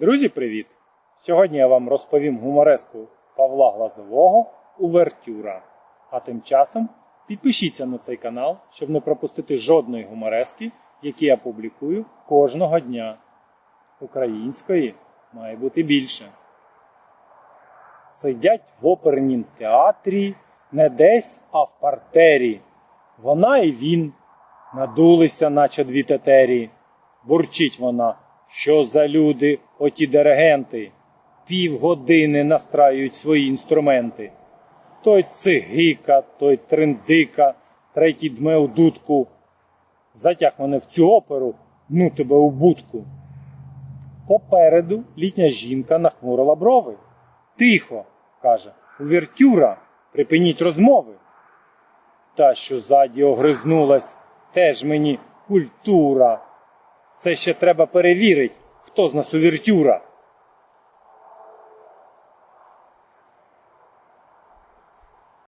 Друзі, привіт! Сьогодні я вам розповім гумореску Павла Глазового Увертюра. А тим часом підпишіться на цей канал, щоб не пропустити жодної гуморески, які я публікую кожного дня. Української має бути більше. Сидять в опернім театрі не десь, а в партері. Вона і він надулися, наче дві тетері. Бурчить вона, що за люди, оті диригенти, півгодини настраюють свої інструменти. Той цигика, той триндика, третій дме у дудку. Затяг мене в цю оперу, ну тебе у будку. Попереду літня жінка нахмурила брови. Тихо, каже, увертюра, припиніть розмови. Та, що ззаді огризнулась, теж мені культура. Це ще треба перевірити, хто з нас увертюра.